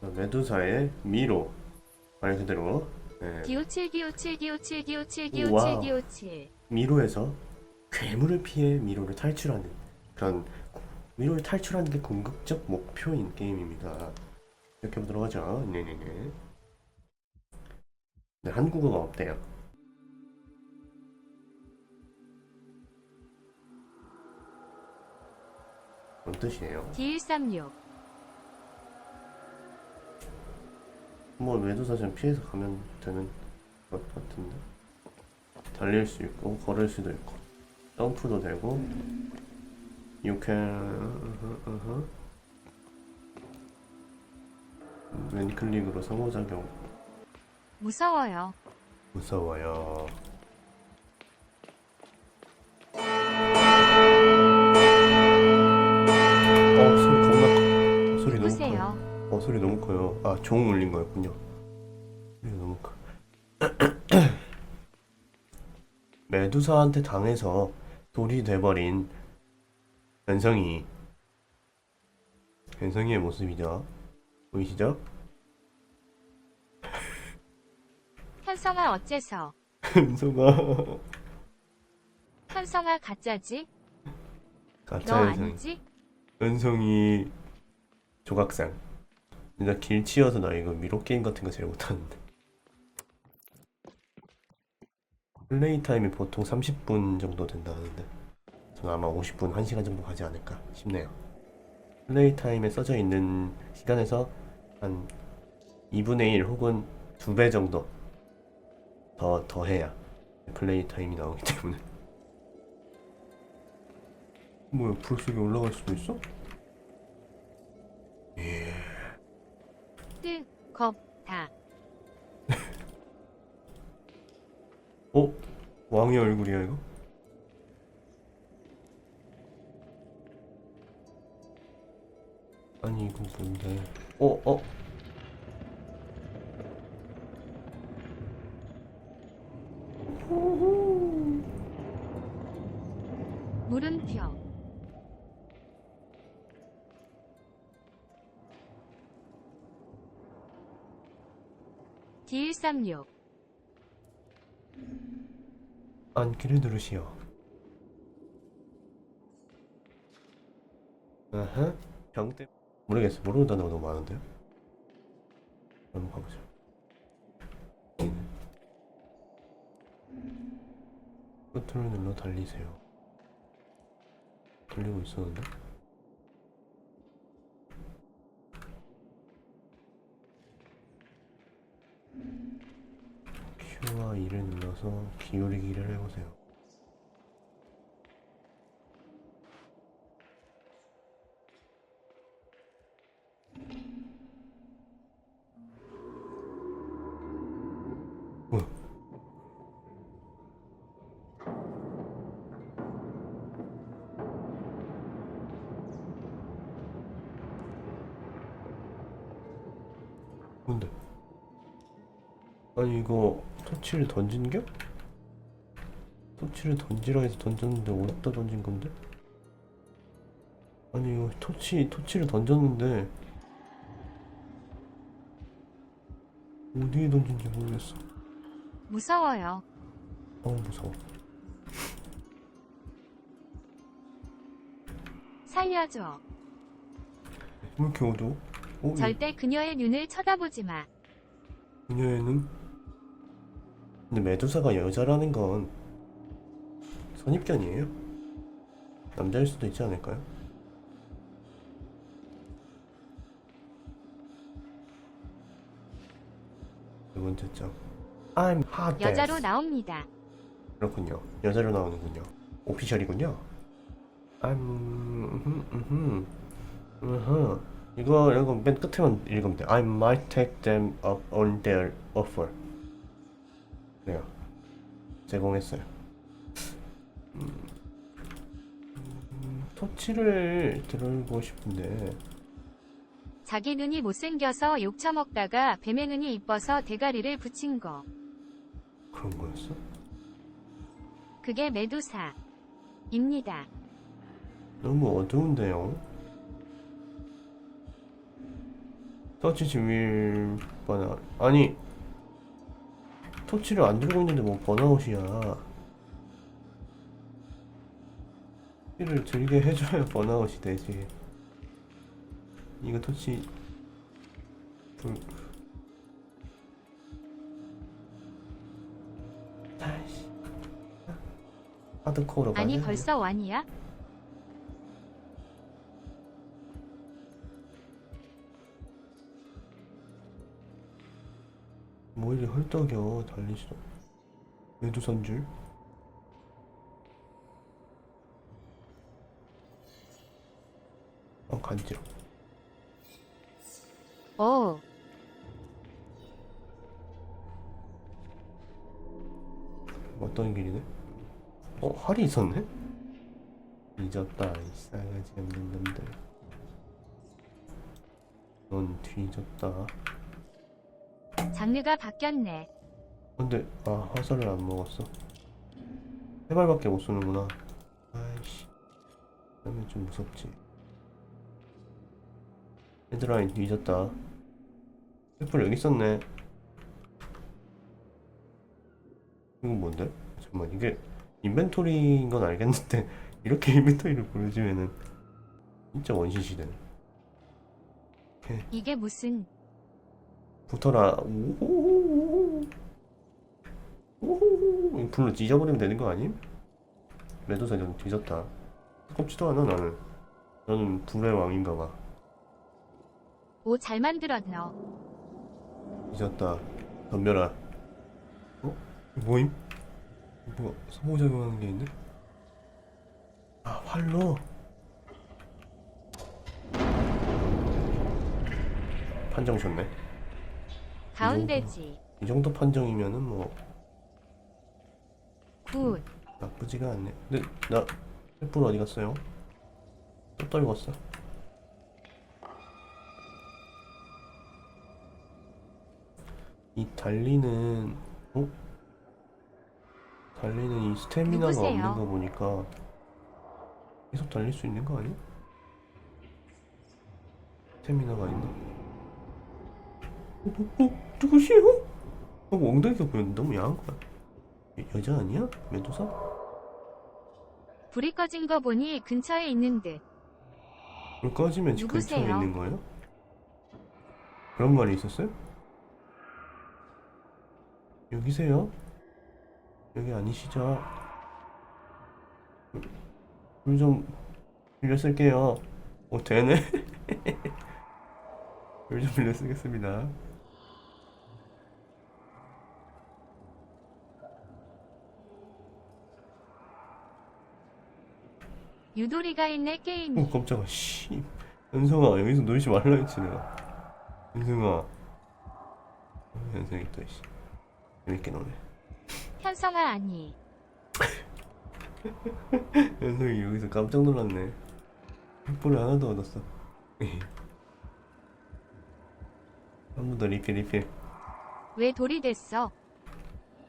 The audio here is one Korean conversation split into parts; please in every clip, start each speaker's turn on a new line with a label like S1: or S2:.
S1: 메두사의 미로 말 그대로 네,
S2: 기호칠 기호칠 기호칠 기호칠. 기호칠 기호칠
S1: 미로에서 괴물을 피해 미로를 탈출하는 그런 미로를 탈출하는 게 궁극적 목표인 게임입니다. 이렇게 보도록 하죠. 네네네. 네, 한국어가 어때요? 뭔 뜻이에요?
S2: D136
S1: 뭐 매도사전 피해서 가면 되는 것 같은데 달릴 수 있고 걸을 수도 있고 점프도 되고 you can uh-huh, uh-huh. 왼클릭으로 상호작용
S2: 무서워요.
S1: 무서워요 어 소리 너무 커요. 아종 울린 거였군요. 소리 너무 커. 메두사한테 당해서 돌이 돼버린 현성이 현성이의 모습이죠. 보이시죠?
S2: 현성아 어째서?
S1: 현성아
S2: 현성아 가짜지?
S1: 가짜
S2: 너
S1: 현성.
S2: 아니지?
S1: 현성이 조각상. 나 길 치여서 나 이거 미로 게임 같은 거 제일 못하는데. 플레이 타임이 보통 30분 정도 된다 하는데 저는 아마 50분, 1시간 정도 가지 않을까 싶네요. 플레이 타임에 써져 있는 시간에서 한 2분의 1 혹은 2배 정도 더, 더 해야 플레이 타임이 나오기 때문에. 뭐야, 불 속에 올라갈 수도 있어?
S2: 뜨겁다.
S1: 어? 왕의 얼굴이야 이거? 아니 이거 뭔데? 어? 어?
S2: D136
S1: 안기를 누르시오. 아하 병대 모르겠어. 모르는 단어가 너무 많은데요? 한번 가보자 끝을 눌러 달리세요. 달리고 있었는데? Q와 E를 눌러서 기울이기를 해보세요. 뭔데? 아니 이거 토치를 던진겨? 토치를 던지라 해서 던졌는데 어디다 던진 건데? 아니 이거 토치 토치를 던졌는데 어디에 던진지 모르겠어.
S2: 무서워요.
S1: 어 무서워.
S2: 살려줘.
S1: 왜 이렇게 어두워? 어, 이
S2: 절대 그녀의 눈을 쳐다보지 마.
S1: 그녀에는 근데 메두사가 여자라는 건 선입견이에요. 남자일 수도 있지 않을까요? 두 번째 점. I'm hot.
S2: 여자로 나옵니다.
S1: 그렇군요. 여자로 나오는군요. 오피셜이군요. I'm. 이거 이거 맨 끝에만 읽으면 돼. I might take them up on their offer. 그래요. 제공했어요. 음, 음, 토치를 들고 싶은데
S2: 자기 눈이 못생겨서 욕 처먹다가 뱀의 눈이 이뻐서 대가리를 붙인 거.
S1: 그런 거였어?
S2: 그게 메두사. 입니다.
S1: 너무 어두운데요. 서치 지밀 버나 아니 토치를 안 들고 있는데 뭐 번아웃이야 토치를 들게 해줘야 번아웃이 되지. 이거 토치. 불. 아이씨. 하드코어로
S2: 아니 벌써 완이야?
S1: 헐떡여 달리시죠 매두선줄. 어 간지러.
S2: 오,
S1: 어떤 길이네? 어 활이 있었네? 뒤졌다 이 싸가지 없는 놈들. 넌 뒤졌다
S2: 장르가 바뀌었네.
S1: 근데 아 화살을 안 먹었어. 세 발밖에 못 쏘는구나. 아이씨. 그러면 좀 무섭지. 헤드라인 뒤졌다. 횃불 여기 있었네. 이건 뭔데? 잠깐만 이게 인벤토리인 건 알겠는데 이렇게 인벤토리를 보여주면은 진짜 원시시대
S2: 이게 무슨
S1: 붙어라. 불로 찢어버리면 되는 거 아님? 레도사 좀 뒤졌다. 꼽지도 않아 나는. 나는 불의 왕인가 봐.
S2: 오 잘 만들었너.
S1: 뒤졌다. 덤벼라. 어? 뭐임? 뭐가 소모작용하는 게 있네? 아 활로. 판정 좋네.
S2: 가운데지.
S1: 이 정도 판정이면은 뭐
S2: 굿.
S1: 나쁘지가 않네. 근데 나 횃불 어디 갔어요? 또 떨궜어. 이 달리는 어? 달리는 이 스태미나가
S2: 누구세요?
S1: 없는 거 보니까 계속 달릴 수 있는 거 아니야? 스태미나가 있나? 어, 어, 어, 누구시요? 어, 엉덩이가 보였는데 너무 야한 거야. 여- 여자 아니야? 메두사?
S2: 불이 꺼진 거 보니 근처에 있는 듯.
S1: 불 꺼지면 집 근처에
S2: 누구세요?
S1: 있는 거예요? 그런 말이 있었어요? 여기세요? 여기 아니시죠? 불좀 빌려 쓸게요. 오 되네. 불좀 빌려 쓰겠습니다.
S2: 유도리가 있네 게임이.
S1: 오 깜짝아 씨. 연성아 여기서 놀지 말라 했지 내가. 연성아. 연성이 또 씨. 재밌게 노네.
S2: 현성아 아니.
S1: 연성이 여기서 깜짝 놀랐네. 횃불을 하나 더 얻었어. 한 번 더 리필 리필.
S2: 왜 돌이 됐어?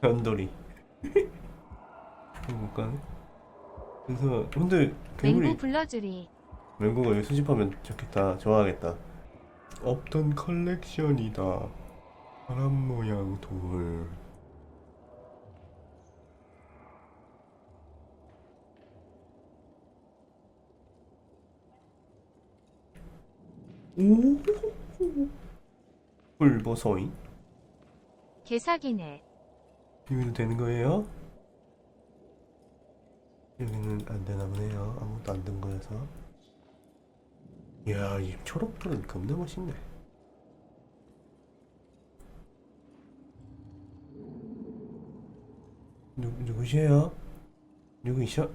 S1: 현돌이. 이거 못 가네. 연성아 근데 괴물이
S2: 맹구 불러주리.
S1: 맹구가 여기 수집하면 좋겠다. 좋아하겠다. 없던 컬렉션이다. 사람 모양 돌. 오. 불보서인?
S2: 개사기네.
S1: 여기도 되는 거예요? 여기는 안 되나 보네요. 아무것도 안 된 거여서. 이야, 이 초록불은 겁나 멋있네. 누, 누구시에요? 누구 있어?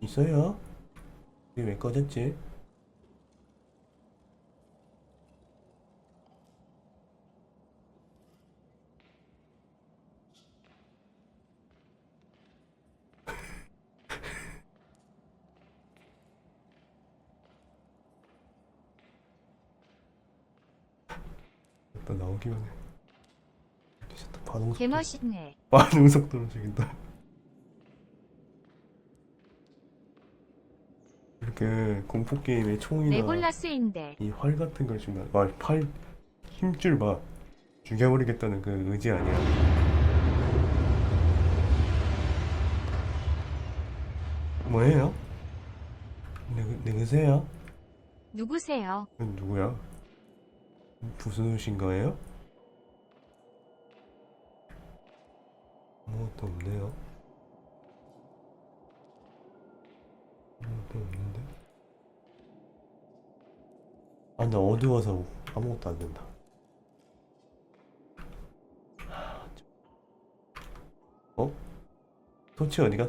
S1: 있어요? 이게 왜 꺼졌지? 나 나오기만 해. 진짜 반응 속도.
S2: 개멋있네.
S1: 반응 속도로 죽인다. 그 공포 게임의 총이나
S2: 레골라스인데
S1: 이 활 같은 걸 주면 와팔 힘줄 봐 죽여버리겠다는 그 의지 아니야 뭐예요? 누구, 누구세요?
S2: 누구세요?
S1: 누구야? 부수신 거예요? 아무것도 없네요 아무것도 없는데 아 근데 어두워서 아무것도 안 된다 어? 토치 어디가?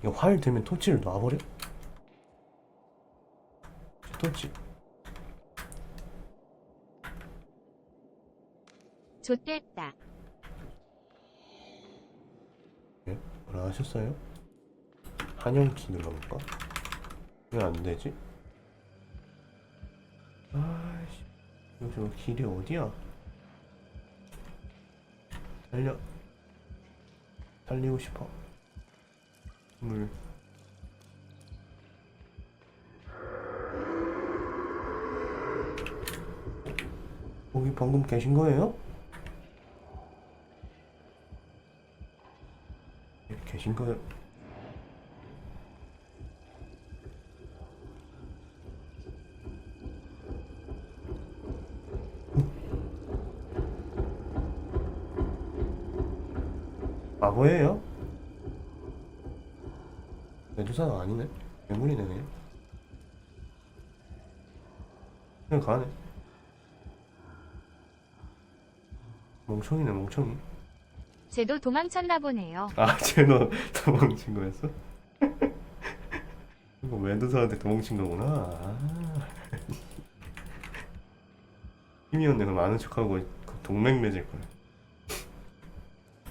S1: 이거 활 들면 토치를 놔버려? 토치
S2: 좆됐다.
S1: 예? 뭐라 하셨어요? 한영키 눌러볼까? 왜 안 되지? 아이씨, 저 길이 어디야? 달려. 달리고 싶어. 물. 거기 방금 계신 거예요? 거예요? 바보예요? 메두사가 아니네? 괴물이네 그냥 그냥 가네 멍청이네 멍청이
S2: 쟤도 도망쳤나 보네요.
S1: 아 쟤너 도망친 거였어? 이거 메두사한테 도망친 거구나 아. 힘이었네 그럼 아는 척하고 그 동맹 맺을 거야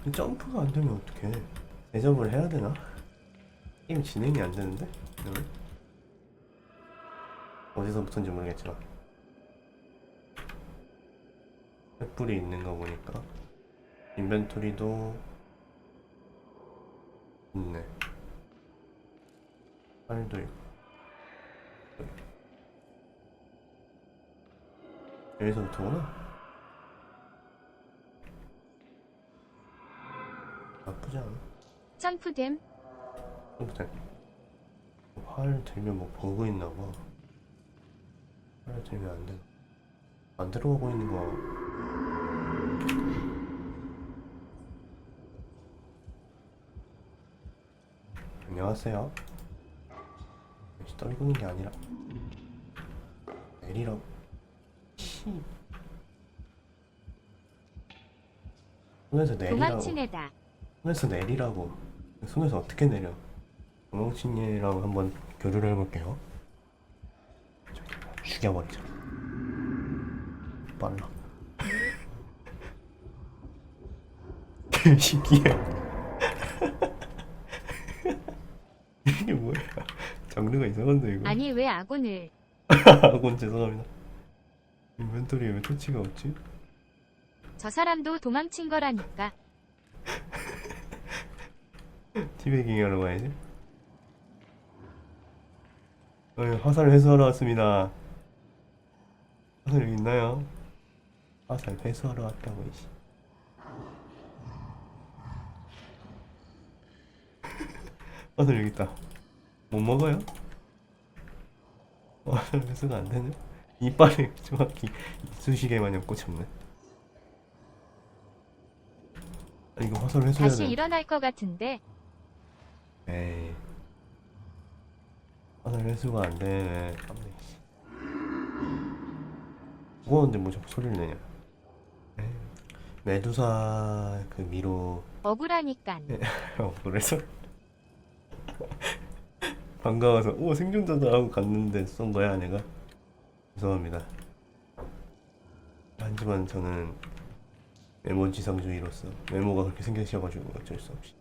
S1: 이 점프가 안 되면 어떡해 대접을 해야 되나? 게임 진행이 안 되는데? 그러면? 어디서부터인지 모르겠지만 횃불이 있는 거 보니까 인벤토리도 있네 팔도 있고 여기서부터구나 나쁘지 않아
S2: 점프됨.
S1: 근데 활 들면 뭐 버그 있나 봐. 활 들면 안 돼. 안 들어가고 있는 거. 안녕하세요. 떨구는 게 아니라 내리라고. 씨. 손에서 내리라고.
S2: 도망친 애다.
S1: 손에서 내리라고. 손에서 어떻게 내려? 도망친이랑 한번 교류를 해볼게요. 죽여버리자. 빨라. 개시기해. 이게 뭐야? 장르가 이상한데 이거.
S2: 아니 왜 아군을
S1: 아곤 죄송합니다. 인벤토리에 왜 토치가 없지?
S2: 저 사람도 도망친 거라니까.
S1: 티베깅 하러 가야지. 어, 화살 회수하러 왔습니다. 화살 여기 있나요? 화살 회수하러 왔다고 이씨. 화살 여기 있다. 못 먹어요? 어, 회수가 안 되네. 이빨에 정확히 이쑤시개 마냥 꽂혔네. 아, 이거 화살 회수해야
S2: 다시
S1: 돼.
S2: 일어날 것 같은데
S1: 에이. 화살 회수가 안 되네. 씨. 무거운데 뭐 자꾸 소리를 내냐. 에이. 메두사 그 미로
S2: 억울하니깐.
S1: 어, 그래서 반가워서 오 생존자다 하고 갔는데 쏜 거야 내가 죄송합니다 하지만 저는 메모 지상주의로서 메모가 그렇게 생기셔가지고 어쩔 수 없이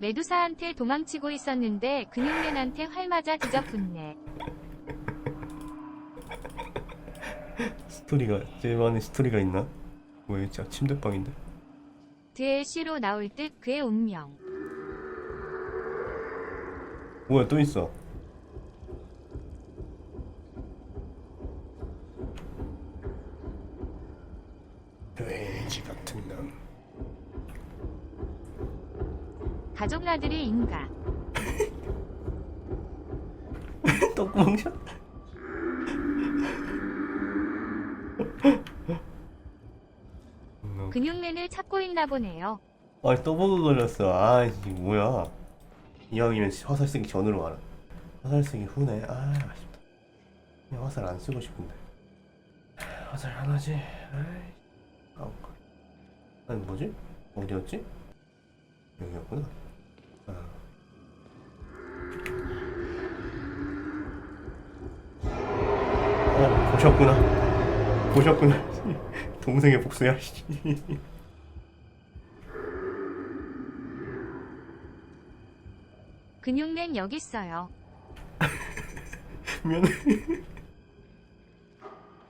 S2: 메두사한테 도망치고 있었는데 근육맨한테 활 맞아 뒤적붙네.
S1: 스토리가 쟤만의 스토리가 있나? 뭐였지? 침대방인데?
S2: 드엘시로 나올 듯 그의 운명.
S1: 뭐야 또 있어 돼지 같은 놈
S2: 가족 나들이 인가.
S1: 똥구멍 샷
S2: 근육맨을 찾고 있나 보네요.
S1: 아니 또 버그 걸렸어. 아 이게 뭐야? 이왕이면 화살 쓰기 전으로 가라. 화살 쓰기 후네. 아 아쉽다. 그냥 화살 안 쓰고 싶은데. 화살 하나지? 아이 아우 아니 뭐지? 어디였지? 여기였구나. 아. 어 보셨구나. 보셨구나 동생의 복수야 씨.
S2: 근육맨 여기 있어요.
S1: 미안해.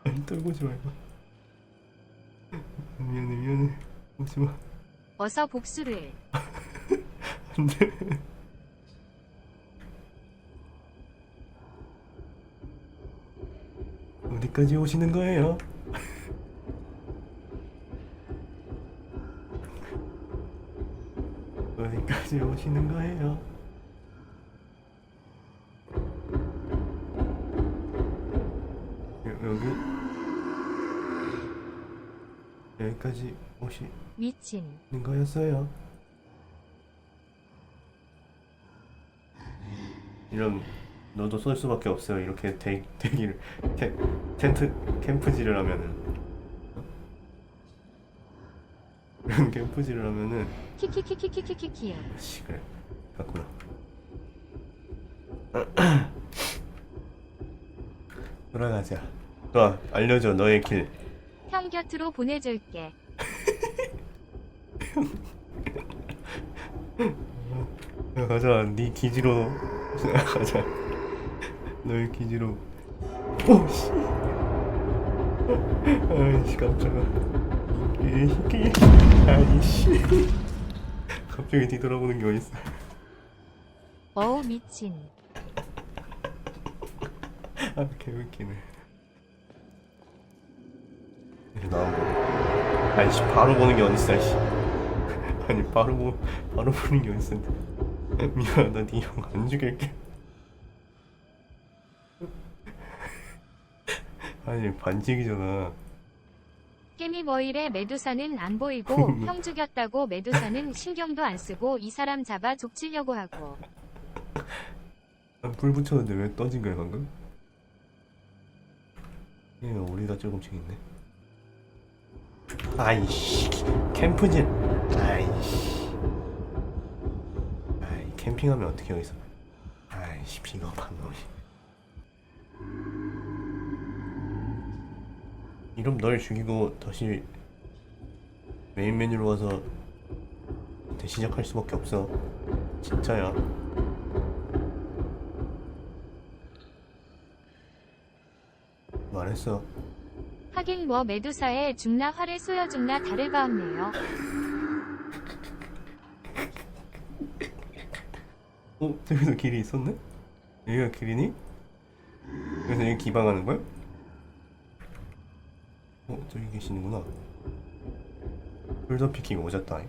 S1: 아니 떨고지 말고. 미안해 미안해. 오지 마.
S2: 어서 복수를.
S1: 안돼. 어디까지 오시는 거예요? 어디까지 오시는 거예요? 여- 여기 여기까지 오시는
S2: 미친.
S1: 거였어요. 이런 너도 쏠 수밖에 없어요. 이렇게 대, 대기를 텐, 텐트 캠프질을 하면은 어? 이런 캠프질을 하면은
S2: 키키키키키키키키.
S1: 씨 그래 갔구나. 돌아가자. 또 알려줘 너의 길.
S2: 형 곁으로 보내줄게.
S1: 야, 가자 네 기지로 가자 너의 기지로 오씨 아이씨 깜짝아 이게 아이씨. 갑자기 뒤돌아보는 게 어딨어.
S2: 어우 미친.
S1: 아 개웃기네. 이제 나온 거 아이씨 바로 보는 게 어딨어 씨. 아니 바로 보 바로 보는 게 어딨어. 미안하다 니형안 죽일게. 아니 반칙이잖아
S2: 깨미 머일의 메두사는 안 보이고 형 죽였다고 메두사는 신경도 안 쓰고 이 사람 잡아 족치려고 하고.
S1: 아, 불 붙였는데 왜 떠진 거야 방금? 예, 우리가 조금씩 있네. 아이씨, 캠프질. 아이씨. 아이, 캠핑하면 어떻게 여기서? 아이씨, 비겁한 놈이. 이럼 널 죽이고 다시 메인 메뉴로 와서 다시 시작할 수밖에 없어. 진짜야. 말했어.
S2: 하긴 뭐 메두사의 죽나 활을 쏘여 죽나 다를 바 없네요.
S1: 어? 저기서 길이 있었네? 여기가 길이니? 그래서 여기 기방하는 거야? 어? 저기 계시는구나 숄더 피킹 오졌다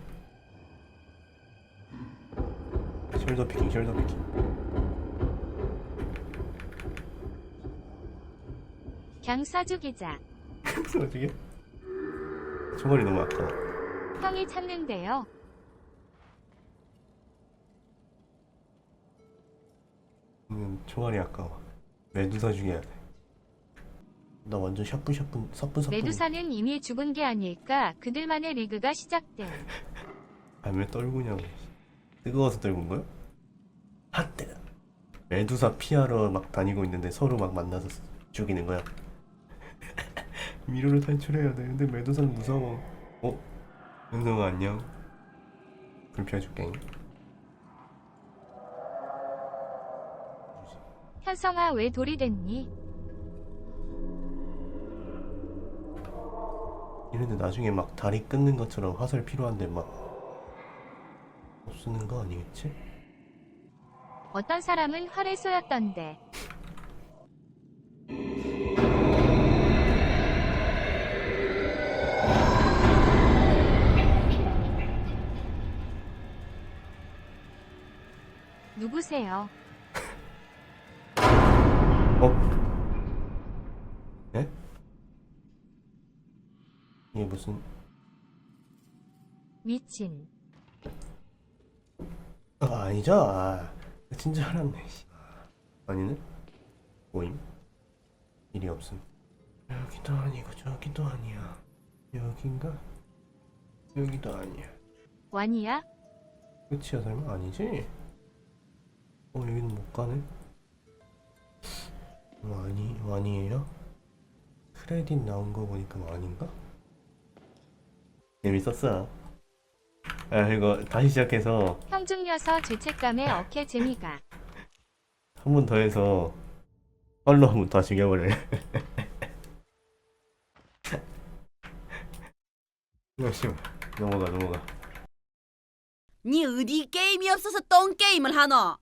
S1: 숄더 피킹 숄더 피킹
S2: 죽이자.
S1: 무슨 어떻게? 총알이 너무 아까워
S2: 형이 찾는데요.
S1: 음, 총알이 아까워 메두사 죽여야 돼 나 완전 샤프샤프 사뿐사뿐
S2: 메두사는 이미 죽은 게 아닐까 그들만의 리그가 시작됨.
S1: 아왜 떨구냐고 뜨거워서 떨군 거야? 핫뜨 메두사 피하러 막 다니고 있는데 서로 막 만나서 죽이는 거야 미로를 탈출해야 돼 근데 메두사는 무서워 어? 은성아 안녕 불 피워줄게
S2: 현성아 왜 돌이 됐니?
S1: 이런데 나중에 막 다리 끊는 것처럼 화살 필요한데 막 못 쓰는 거 아니겠지?
S2: 어떤 사람은 활을 쏘였던데. 누구세요?
S1: 어? 이게 무슨
S2: 미친.
S1: 아 아니죠. 아 진짜 알았네 씨. 아니네? 모임? 일이 없음. 여기도 아니고 저기도 아니야. 여긴가? 여기도 아니야.
S2: 완이야?
S1: 끝이야 설마? 아니지? 어 여기는 못 가네. 와니 와니에요? 크레딧 나온 거 보니까 와니인가 재밌었어 아 이거 다시 시작해서
S2: 형중여서 죄책감에 어깨 재미가.
S1: 한 번 더 해서 팔로 한 번 더 죽여버려. 잠시만 넘어가 넘어가.
S3: 니 어디 게임이 없어서 똥 게임을 하노?